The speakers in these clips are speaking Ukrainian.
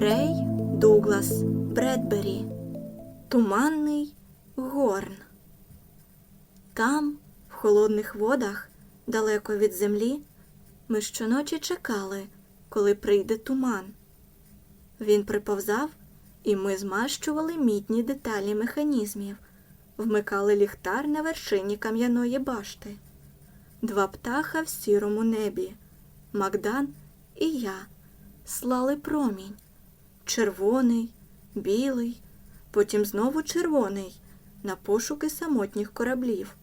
Рей Дуглас Бредбері Туманний горн. Там, в холодних водах, далеко від землі, ми щоночі чекали, коли прийде туман. Він приповзав, і ми змащували мідні деталі механізмів, вмикали ліхтар на вершині кам'яної башти. Два птаха в сірому небі, Магдан і я, слали промінь. Червоний, білий, потім знову червоний, на пошуки самотніх кораблів.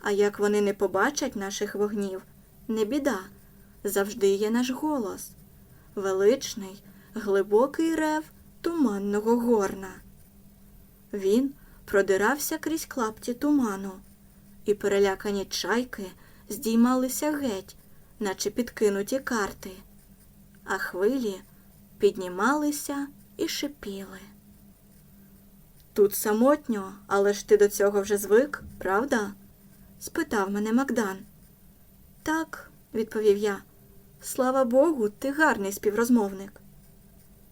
А як вони не побачать наших вогнів, не біда, завжди є наш голос, величний, глибокий рев туманного горна. Він продирався крізь клапті туману, і перелякані чайки здіймалися геть, наче підкинуті карти, а хвилі піднімалися і шипіли. Тут самотньо, але ж ти до цього вже звик, правда? спитав мене Макдан. Так, відповів я. Слава Богу, ти гарний співрозмовник.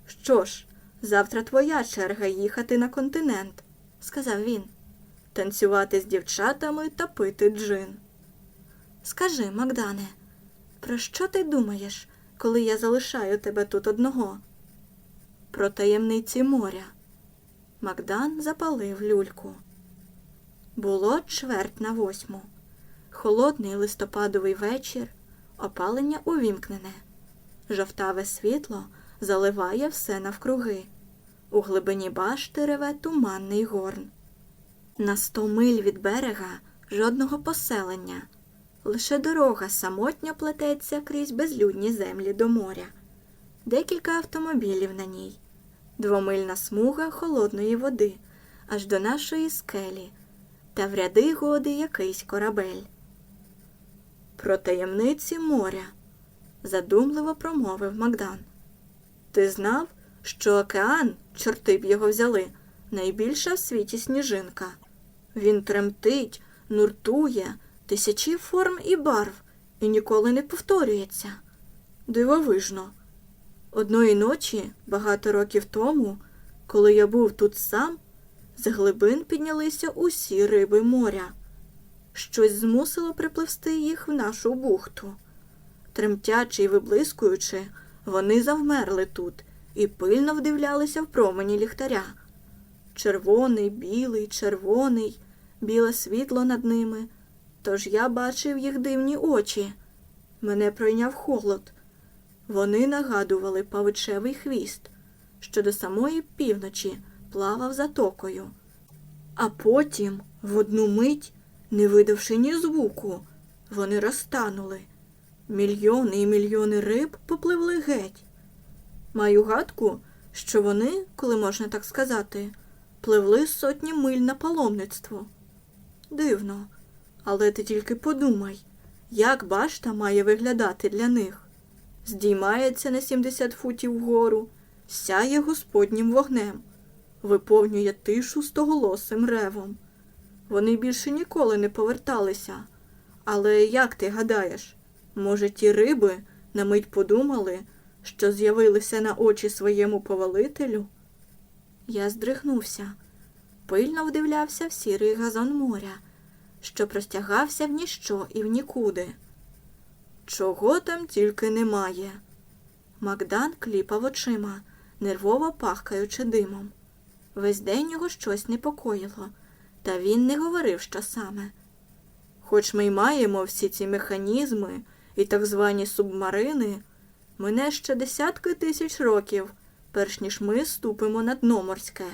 Що ж, завтра твоя черга їхати на континент, сказав він, танцювати з дівчатами та пити джин. Скажи, Макдане, про що ти думаєш, коли я залишаю тебе тут одного? Про таємниці моря. Макдан запалив люльку. Було чверть на восьму. Холодний листопадовий вечір, опалення увімкнене. Жовтаве світло заливає все навкруги. У глибині башти реве туманний горн. На сто миль від берега жодного поселення. Лише дорога самотньо плететься крізь безлюдні землі до моря. Декілька автомобілів на ній, двомильна смуга холодної води аж до нашої скелі, та в ряди годи якийсь корабель. Про таємниці моря, задумливо промовив Макдан. Ти знав, що океан, чорти б його взяли, найбільша в світі сніжинка. Він тремтить, нуртує, тисячі форм і барв і ніколи не повторюється. Дивовижно. Одної ночі, багато років тому, коли я був тут сам, з глибин піднялися усі риби моря. Щось змусило припливсти їх в нашу бухту. Тремтячи й виблискуючи, вони завмерли тут і пильно вдивлялися в промені ліхтаря. Червоний, білий, червоний, біле світло над ними. Тож я бачив їх дивні очі. Мене пройняв холод. Вони нагадували павичевий хвіст, що до самої півночі плавав затокою. А потім, в одну мить, не видавши ні звуку, вони розтанули. Мільйони і мільйони риб попливли геть. Маю гадку, що вони, коли можна так сказати, пливли сотні миль на паломництво. Дивно, але ти тільки подумай, як башта має виглядати для них. Здіймається на 70 футів вгору, сяє господнім вогнем, виповнює тишу стоголосим ревом. Вони більше ніколи не поверталися. Але як ти гадаєш, може, ті риби на мить подумали, що з'явилися на очі своєму повелителю? Я здригнувся, пильно вдивлявся в сірий газон моря, що простягався в ніщо і в нікуди. Чого там тільки немає. Макдан кліпав очима, нервово пахкаючи димом. Весь день його щось непокоїло, та він не говорив, що саме. Хоч ми й маємо всі ці механізми і так звані субмарини, мине ще десятки тисяч років, перш ніж ми ступимо на дно морське,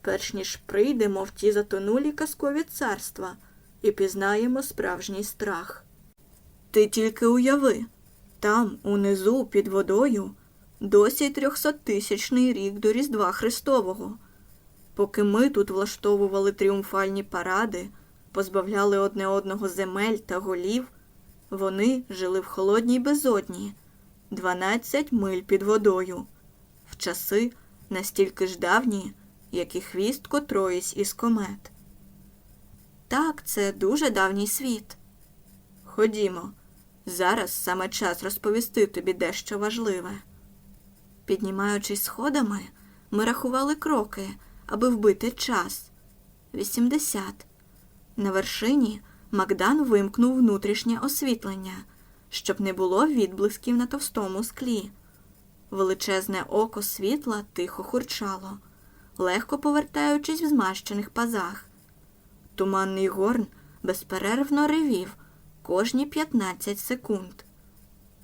перш ніж прийдемо в ті затонулі казкові царства і пізнаємо справжній страх. Ти тільки уяви, там, унизу, під водою, досі трьохсоттисячний рік до Різдва Христового. Поки ми тут влаштовували тріумфальні паради, позбавляли одне одного земель та голів, вони жили в холодній безодні, 12 миль під водою, в часи настільки ж давні, як і хвіст котроїсь із комет. Так, це дуже давній світ. Ходімо, зараз саме час розповісти тобі дещо важливе. Піднімаючись сходами, ми рахували кроки, аби вбити час. Вісімдесят. На вершині Макдан вимкнув внутрішнє освітлення, щоб не було відблисків на товстому склі. Величезне око світла тихо хурчало, легко повертаючись в змащених пазах. Туманний горн безперервно ревів кожні 15 секунд.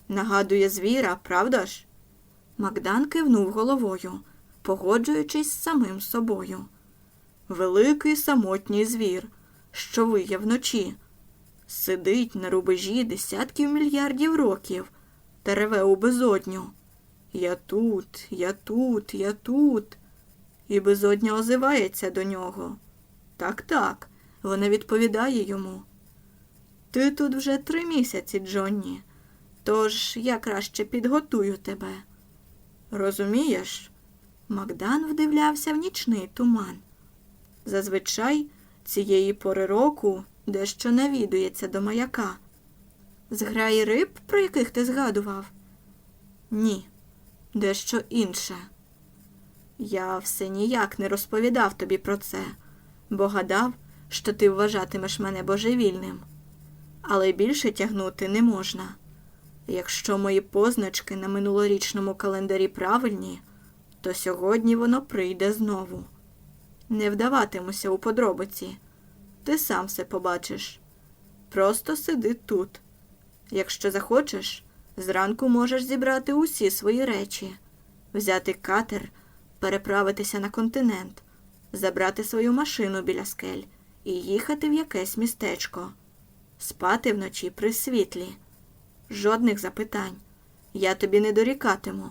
Нагадує звіра, правда ж? Макдан кивнув головою, погоджуючись з самим собою. Великий самотній звір, що виє вночі, сидить на рубежі десятків мільярдів років та реве у безодню. Я тут, я тут, я тут. І безодня озивається до нього. Так, так, вона відповідає йому. Ти тут вже три місяці, Джонні, тож я краще підготую тебе. Розумієш? Макдан вдивлявся в нічний туман. Зазвичай цієї пори року дещо навідується до маяка. Зграї риб, про яких ти згадував? Ні, дещо інше. Я все ніяк не розповідав тобі про це, бо гадав, що ти вважатимеш мене божевільним. Але більше тягнути не можна. Якщо мої позначки на минулорічному календарі правильні, то сьогодні воно прийде знову. Не вдаватимуся у подробиці. Ти сам все побачиш. Просто сиди тут. Якщо захочеш, зранку можеш зібрати усі свої речі, взяти катер, переправитися на континент, забрати свою машину біля скель і їхати в якесь містечко, спати вночі при світлі. Жодних запитань. Я тобі не дорікатиму.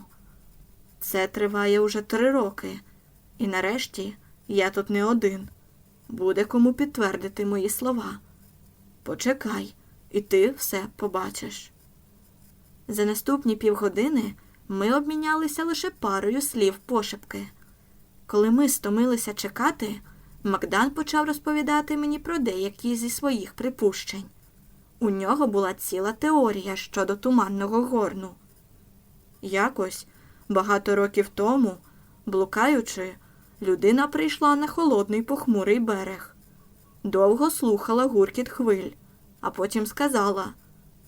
Це триває уже три роки, і нарешті я тут не один. Буде кому підтвердити мої слова. Почекай, і ти все побачиш. За наступні півгодини ми обмінялися лише парою слів пошепки. Коли ми стомилися чекати, Макдан почав розповідати мені про деякі зі своїх припущень. У нього була ціла теорія щодо туманного горну. Якось, багато років тому, блукаючи, людина прийшла на холодний похмурий берег. Довго слухала гуркіт хвиль, а потім сказала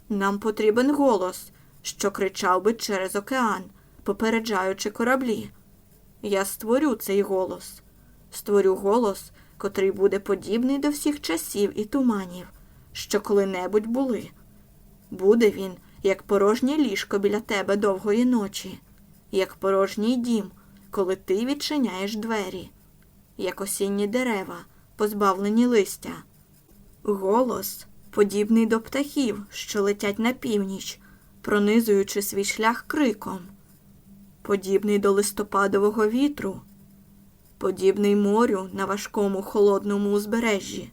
Нам потрібен голос, що кричав би через океан, попереджаючи кораблі. Я створю цей голос, створю голос, котрий буде подібний до всіх часів і туманів що коли-небудь були. Буде він, як порожнє ліжко біля тебе довгої ночі, як порожній дім, коли ти відчиняєш двері, як осінні дерева, позбавлені листя. Голос, подібний до птахів, що летять на північ, пронизуючи свій шлях криком, подібний до листопадового вітру, подібний морю на важкому холодному узбережжі.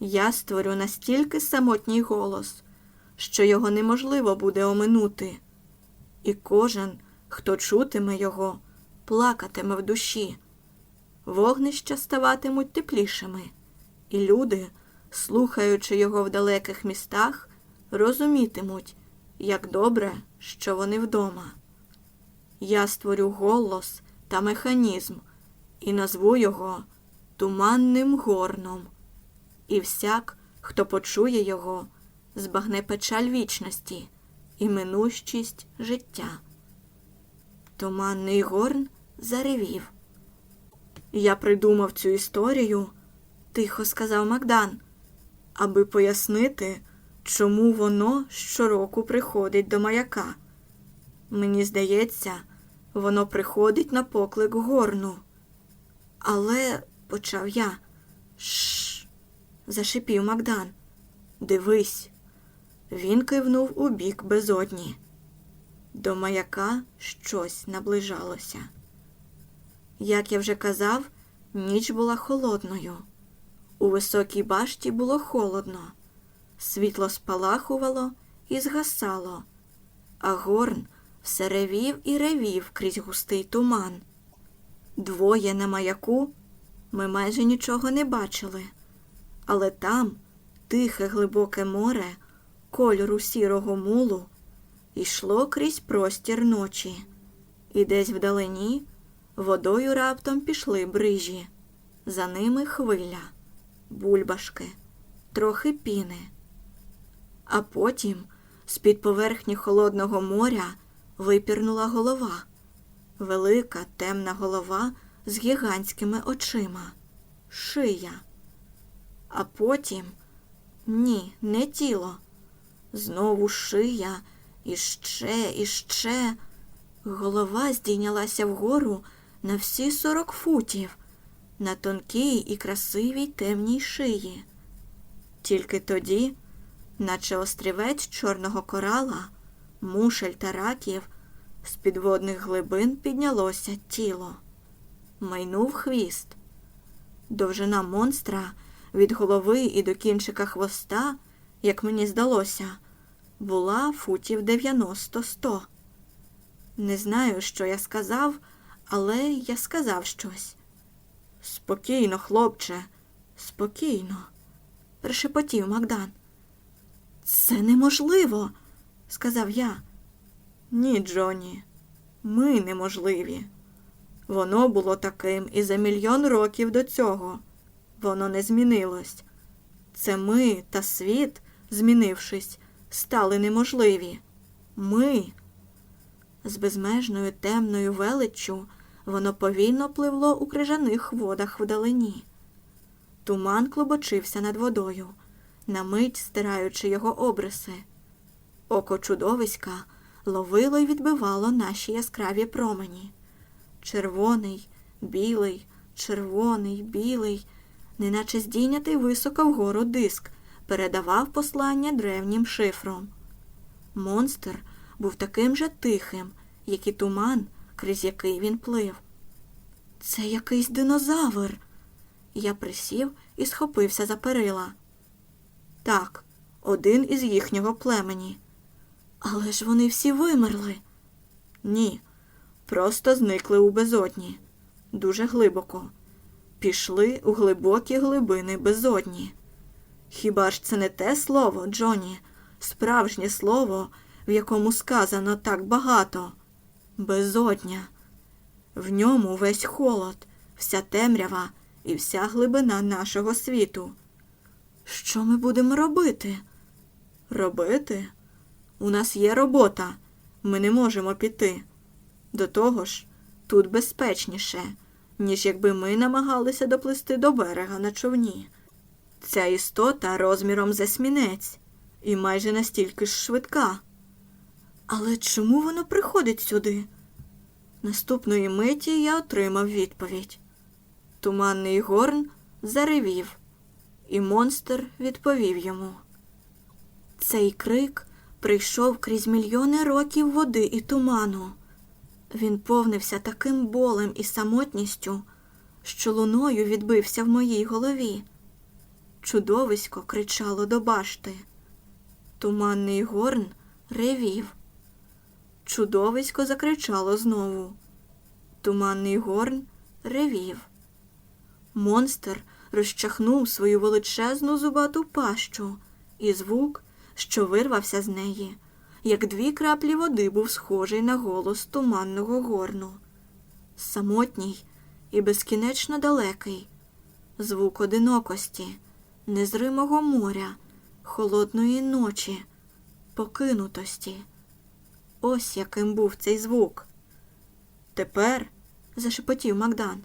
Я створю настільки самотній голос, що його неможливо буде оминути, і кожен, хто чутиме його, плакатиме в душі. Вогнища ставатимуть теплішими, і люди, слухаючи його в далеких містах, розумітимуть, як добре, що вони вдома. Я створю голос та механізм і назву його Туманним горном і всяк, хто почує його, збагне печаль вічності і минущість життя. Туманний горн заревів. Я придумав цю історію, тихо сказав Макдан, аби пояснити, чому воно щороку приходить до маяка. Мені здається, воно приходить на поклик горну. Але, почав я, Шш зашипів Макдан. Дивись. Він кивнув у бік безодні. До маяка щось наближалося. Як я вже казав, ніч була холодною. У високій башті було холодно, світло спалахувало і згасало, а горн все ревів і ревів крізь густий туман. Двоє на маяку ми майже нічого не бачили але там тихе глибоке море кольору сірого мулу йшло крізь простір ночі, і десь вдалині водою раптом пішли брижі. За ними хвиля, бульбашки, трохи піни. А потім з-під поверхні холодного моря випірнула голова. Велика темна голова з гігантськими очима, шия. А потім ні, не тіло. Знову шия, і ще, і ще. Голова здійнялася вгору на всі сорок футів, на тонкій і красивій темній шиї. Тільки тоді, наче острівець чорного корала, мушель та раків, з підводних глибин піднялося тіло. Майнув хвіст. Довжина монстра від голови і до кінчика хвоста, як мені здалося, була футів 90-100. Не знаю, що я сказав, але я сказав щось. Спокійно, хлопче, спокійно, прошепотів Макдан. Це неможливо, сказав я. Ні, Джоні, ми неможливі. Воно було таким і за мільйон років до цього. Воно не змінилось. Це ми та світ, змінившись, стали неможливі. Ми. З безмежною темною величчю воно повільно пливло у крижаних водах вдалині. Туман клубочився над водою, на мить стираючи його обриси. Око чудовиська ловило й відбивало наші яскраві промені. Червоний, білий, червоний, білий, неначе здійнятий високо вгору диск, передавав послання древнім шифром. Монстр був таким же тихим, як і туман, крізь який він плив. Це якийсь динозавр. Я присів і схопився за перила. Так, один із їхнього племені. Але ж вони всі вимерли. Ні, просто зникли у безодні, дуже глибоко. Пішли у глибокі глибини безодні. Хіба ж це не те слово, Джоні, справжнє слово, в якому сказано так багато? Безодня. В ньому весь холод, вся темрява і вся глибина нашого світу. Що ми будемо робити? Робити? У нас є робота. Ми не можемо піти. До того ж, тут безпечніше, ніж якби ми намагалися доплисти до берега на човні. Ця істота розміром з есмінець і майже настільки ж швидка. Але чому воно приходить сюди? Наступної миті я отримав відповідь. Туманний горн заревів, і монстр відповів йому. Цей крик прийшов крізь мільйони років води і туману. Він повнився таким болем і самотністю, що луною відбився в моїй голові. Чудовисько кричало до башти. Туманний горн ревів. Чудовисько закричало знову. Туманний горн ревів. Монстр розчахнув свою величезну зубату пащу, і звук, що вирвався з неї, як дві краплі води був схожий на голос туманного горну. Самотній і безкінечно далекий, звук одинокості, незримого моря, холодної ночі, покинутості. Ось яким був цей звук. Тепер, зашепотів Макдан,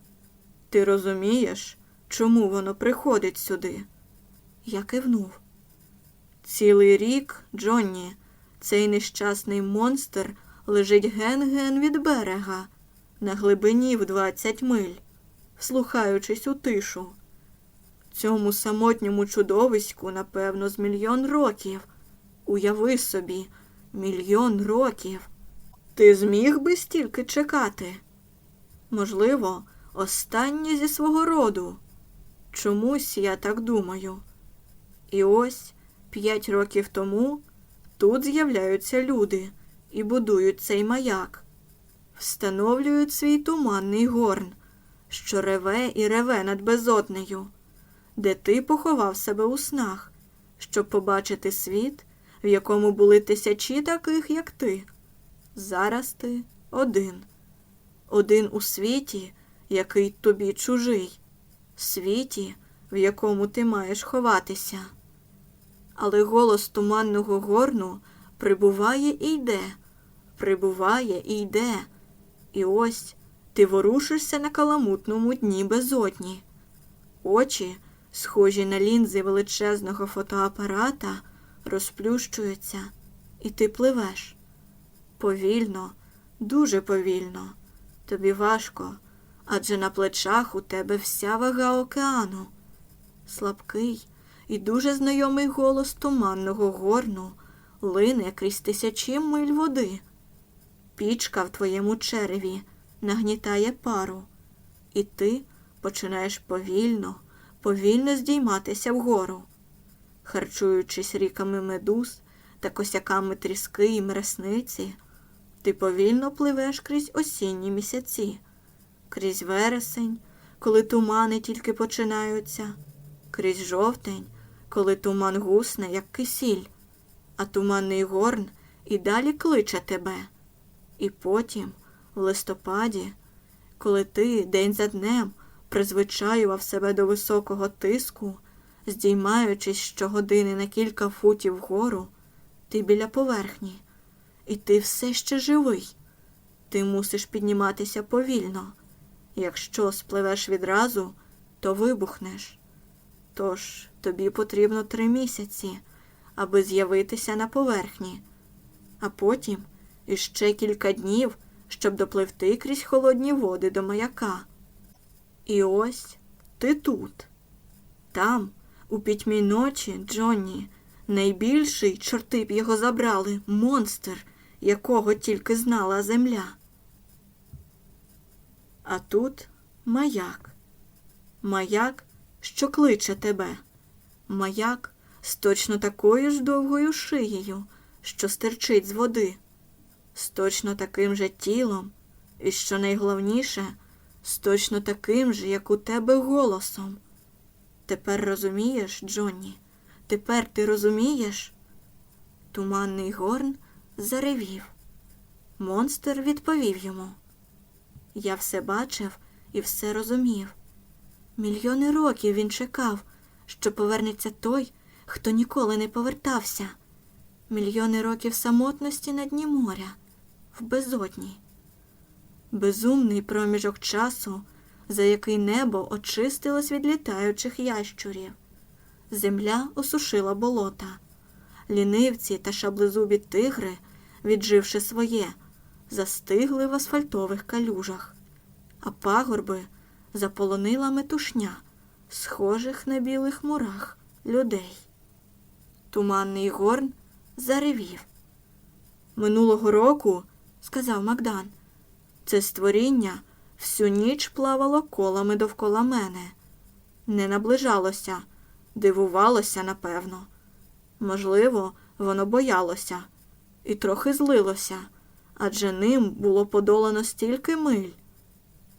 ти розумієш, чому воно приходить сюди? Я кивнув. Цілий рік, Джонні, цей нещасний монстр лежить ген-ген від берега, на глибині в двадцять миль, вслухаючись у тишу. Цьому самотньому чудовиську, напевно, з мільйон років. Уяви собі, мільйон років. Ти зміг би стільки чекати? Можливо, останнє зі свого роду. Чомусь я так думаю. І ось п'ять років тому тут з'являються люди і будують цей маяк, встановлюють свій туманний горн, що реве і реве над безоднею, де ти поховав себе у снах, щоб побачити світ, в якому були тисячі таких, як ти. Зараз ти один. один у світі, який тобі чужий, світі, в якому ти маєш ховатися. Але голос туманного горну прибуває і йде, прибуває і йде. І ось ти ворушишся на каламутному дні безодні. Очі, схожі на лінзи величезного фотоапарата, розплющуються, і ти пливеш. Повільно, дуже повільно. Тобі важко, адже на плечах у тебе вся вага океану. Слабкий і дуже знайомий голос туманного горну. Лине крізь тисячі миль води. Пічка в твоєму череві нагнітає пару, і ти починаєш повільно, повільно здійматися вгору, харчуючись ріками медуз та косяками тріски і мресниці, ти повільно пливеш крізь осінні місяці, крізь вересень, коли тумани тільки починаються, крізь жовтень, коли туман гусне, як кисіль, а туманний горн і далі кличе тебе. І потім, в листопаді, коли ти день за днем призвичаював себе до високого тиску, здіймаючись щогодини на кілька футів вгору, ти біля поверхні, і ти все ще живий. Ти мусиш підніматися повільно. Якщо спливеш відразу, то вибухнеш. Тож тобі потрібно три місяці, аби з'явитися на поверхні, а потім іще кілька днів, щоб допливти крізь холодні води до маяка. І ось ти тут. Там, у пітьмі ночі, Джонні, найбільший, чорти б його забрали, монстр, якого тільки знала земля. А тут маяк. Маяк, що кличе тебе. Маяк з точно такою ж довгою шиєю, що стирчить з води, з точно таким же тілом, і, що найголовніше, з точно таким же, як у тебе голосом. Тепер розумієш, Джонні? Тепер ти розумієш? Туманний горн заревів. Монстр відповів йому. Я все бачив і все розумів. Мільйони років він чекав, що повернеться той, хто ніколи не повертався. Мільйони років самотності на дні моря, в безодні. Безумний проміжок часу, за який небо очистилось від літаючих ящурів. Земля осушила болота. Лінивці та шаблезубі тигри, відживши своє, застигли в асфальтових калюжах, а пагорби заполонила метушня, схожих на білих мурах людей. Туманний горн заревів. Минулого року, сказав Макдан, це створіння всю ніч плавало колами довкола мене, не наближалося, дивувалося, напевно. Можливо, воно боялося і трохи злилося, адже ним було подолано стільки миль.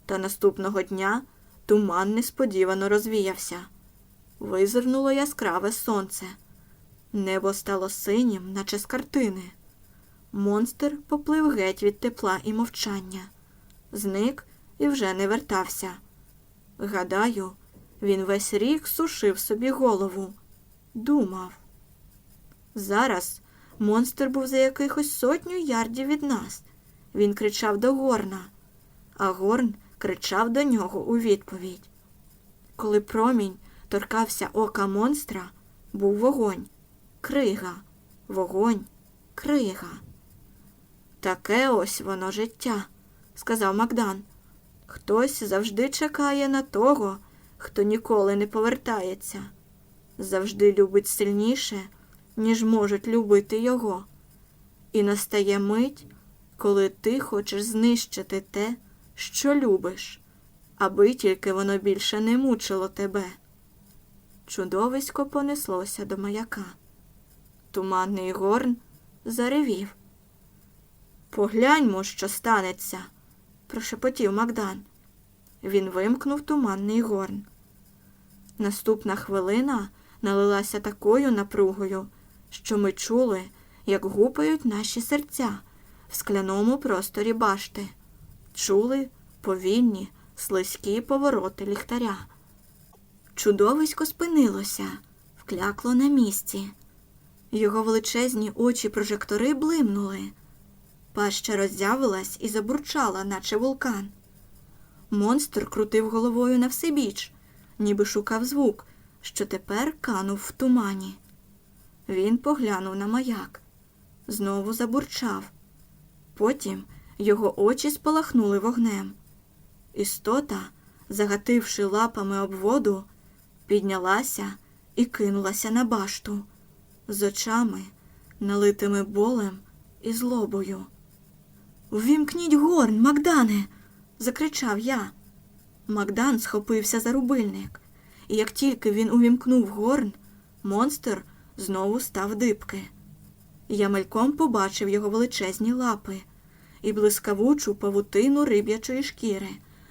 Та наступного дня туман несподівано розвіявся. Визирнуло яскраве сонце. Небо стало синім, наче з картини. Монстр поплив геть від тепла і мовчання, зник і вже не вертався. Гадаю, він весь рік сушив собі голову, думав. Зараз монстр був за якихось сотню ярдів від нас. Він кричав до горна, а горн кричав до нього у відповідь. Коли промінь торкався ока монстра, був вогонь, крига, вогонь, крига. Таке ось воно життя, сказав Макдан. Хтось завжди чекає на того, хто ніколи не повертається, завжди любить сильніше, ніж можуть любити його. І настає мить, коли ти хочеш знищити те, що любиш, аби тільки воно більше не мучило тебе. Чудовисько понеслося до маяка. Туманний горн заревів. Погляньмо, що станеться, прошепотів Макдан. Він вимкнув туманний горн. Наступна хвилина налилася такою напругою, що ми чули, як гупають наші серця в скляному просторі башти. Чули, повільні, слизькі повороти ліхтаря. Чудовисько спинилося, вклякло на місці. Його величезні очі прожектори блимнули. Паща роззявилась і забурчала, наче вулкан. Монстр крутив головою на всебіч, ніби шукав звук, що тепер канув в тумані. Він поглянув на маяк, знову забурчав. Потім його очі спалахнули вогнем. Істота, загативши лапами об воду, піднялася і кинулася на башту з очами, налитими болем і злобою. Ввімкніть горн, Макдане. закричав я. Макдан схопився за рубильник, і як тільки він увімкнув горн, монстр знову став дибки. Я мельком побачив його величезні лапи і блискавучу павутину риб'ячої шкіри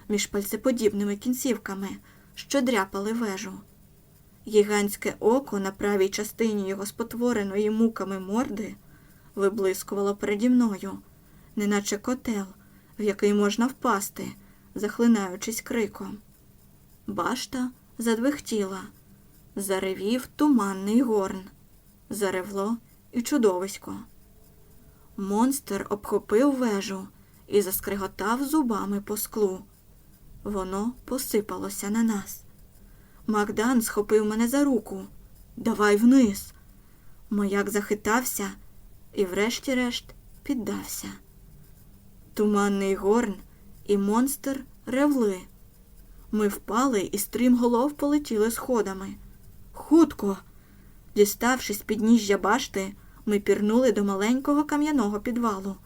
між пальцеподібними кінцівками, що дряпали вежу. Гігантське око на правій частині його спотвореної муками морди виблискувало переді мною, неначе котел, в який можна впасти, захлинаючись криком. Башта задвихтіла, заревів туманний горн, заревло і чудовисько. Монстр обхопив вежу і заскриготав зубами по склу. Воно посипалося на нас. Макдан схопив мене за руку. Давай вниз. Маяк захитався і, врешті-решт, піддався. Туманний горн і монстр ревли. Ми впали і стрімголов полетіли сходами. Хутко. Діставшись під ніжжя башти, ми пірнули до маленького кам'яного підвалу,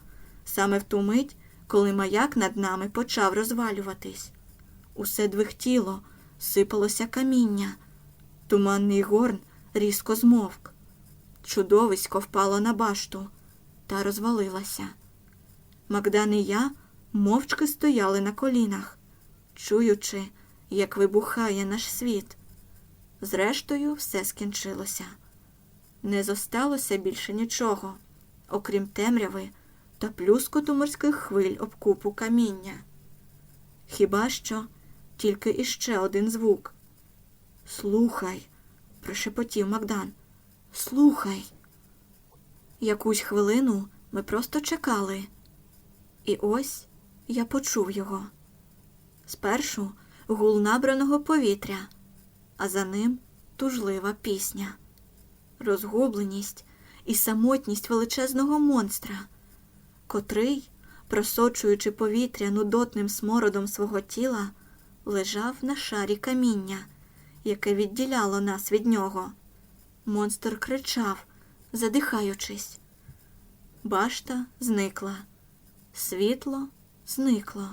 саме в ту мить, коли маяк над нами почав розвалюватись. Усе двихтіло, сипалося каміння. Туманний горн різко змовк. Чудовисько впало на башту та розвалилася. Магдан і я мовчки стояли на колінах, чуючи, як вибухає наш світ. Зрештою, все скінчилося. Не зосталося більше нічого, окрім темряви та плюскоту морських хвиль об купу каміння. Хіба що тільки іще один звук. Слухай, прошепотів Макдан. Слухай. Якусь хвилину ми просто чекали. І ось я почув його. Спершу гул набраного повітря, а за ним тужлива пісня, розгубленість і самотність величезного монстра, котрий, просочуючи повітря нудотним смородом свого тіла, лежав на шарі каміння, яке відділяло нас від нього. Монстр кричав, задихаючись. Башта зникла, світло зникло.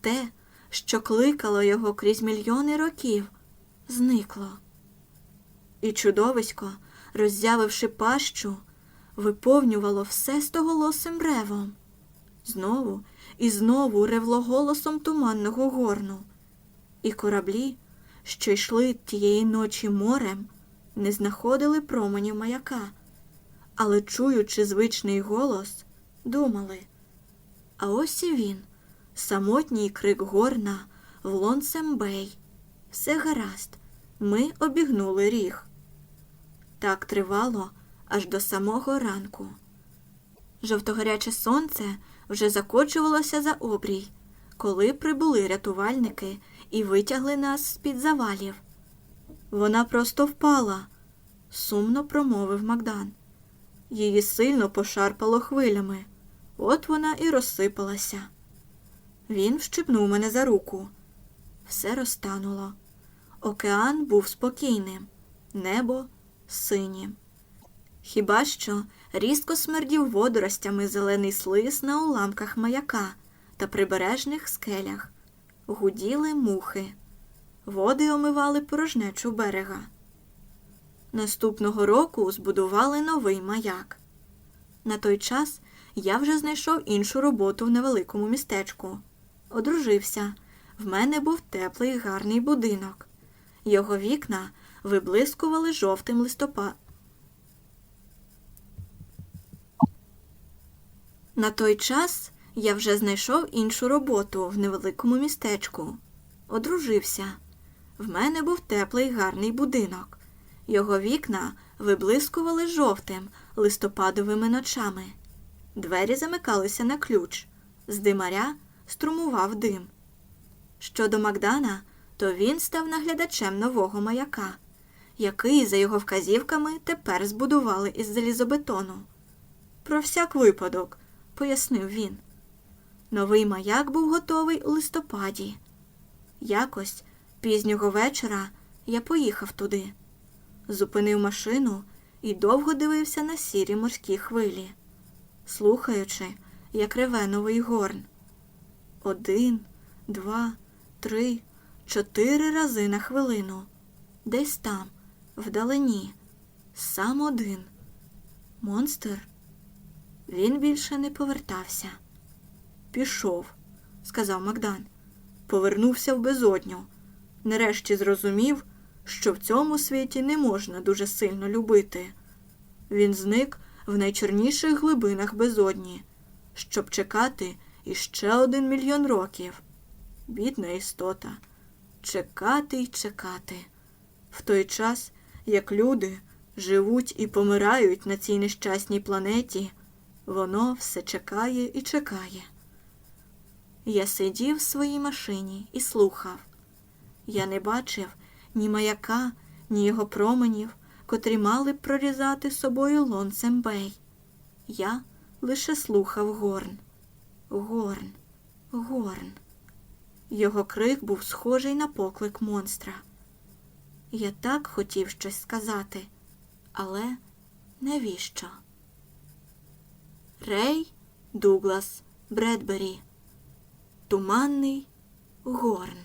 Те, що кликало його крізь мільйони років, зникло. І чудовисько, роззявивши пащу, виповнювало все стоголосим ревом. Знову і знову ревло голосом туманного горну, і кораблі, що йшли тієї ночі морем, не знаходили променів маяка, але, чуючи звичний голос, думали. А ось і він, самотній крик горна в Лонсембей. Все гаразд, ми обігнули ріг. Так тривало аж до самого ранку. Жовтогаряче сонце вже закочувалося за обрій, коли прибули рятувальники і витягли нас з-під завалів. Вона просто впала, сумно промовив Макдан. Її сильно пошарпало хвилями. От вона і розсипалася. Він вщипнув мене за руку. Все розтануло. Океан був спокійним, небо синім. Хіба що різко смердів водоростями зелений слиз на уламках маяка та прибережних скелях, гуділи мухи, води омивали порожнечу берега. Наступного року збудували новий маяк. На той час я вже знайшов іншу роботу в невеликому містечку. Одружився. В мене був теплий гарний будинок. Його вікна виблискували жовтим листопадом. На той час Я вже знайшов іншу роботу в невеликому містечку. Одружився. В мене був теплий гарний будинок. Його вікна виблискували жовтим листопадовими ночами. Двері замикалися на ключ. З димаря струмував дим. Щодо Макдана, то він став наглядачем нового маяка, який, за його вказівками, тепер збудували із залізобетону. Про всяк випадок, пояснив він. Новий маяк був готовий у листопаді. Якось пізнього вечора я поїхав туди, зупинив машину і довго дивився на сірі морські хвилі, слухаючи, як реве новий горн. Один, два, три, чотири рази на хвилину. Десь там, вдалині, сам один. Монстр. Він більше не повертався. Пішов, сказав Макдан. Повернувся в безодню. Нарешті зрозумів, що в цьому світі не можна дуже сильно любити. Він зник в найчорніших глибинах безодні, щоб чекати іще один мільйон років. Бідна істота. Чекати й чекати. В той час, як люди живуть і помирають на цій нещасній планеті, воно все чекає і чекає. Я сидів в своїй машині і слухав. Я не бачив ні маяка, ні його променів, котрі мали б прорізати собою лонцем бей. Я лише слухав горн. Горн, горн. Його крик був схожий на поклик монстра. Я так хотів щось сказати, але навіщо? Рей Дуглас Бредбері Туманний горн.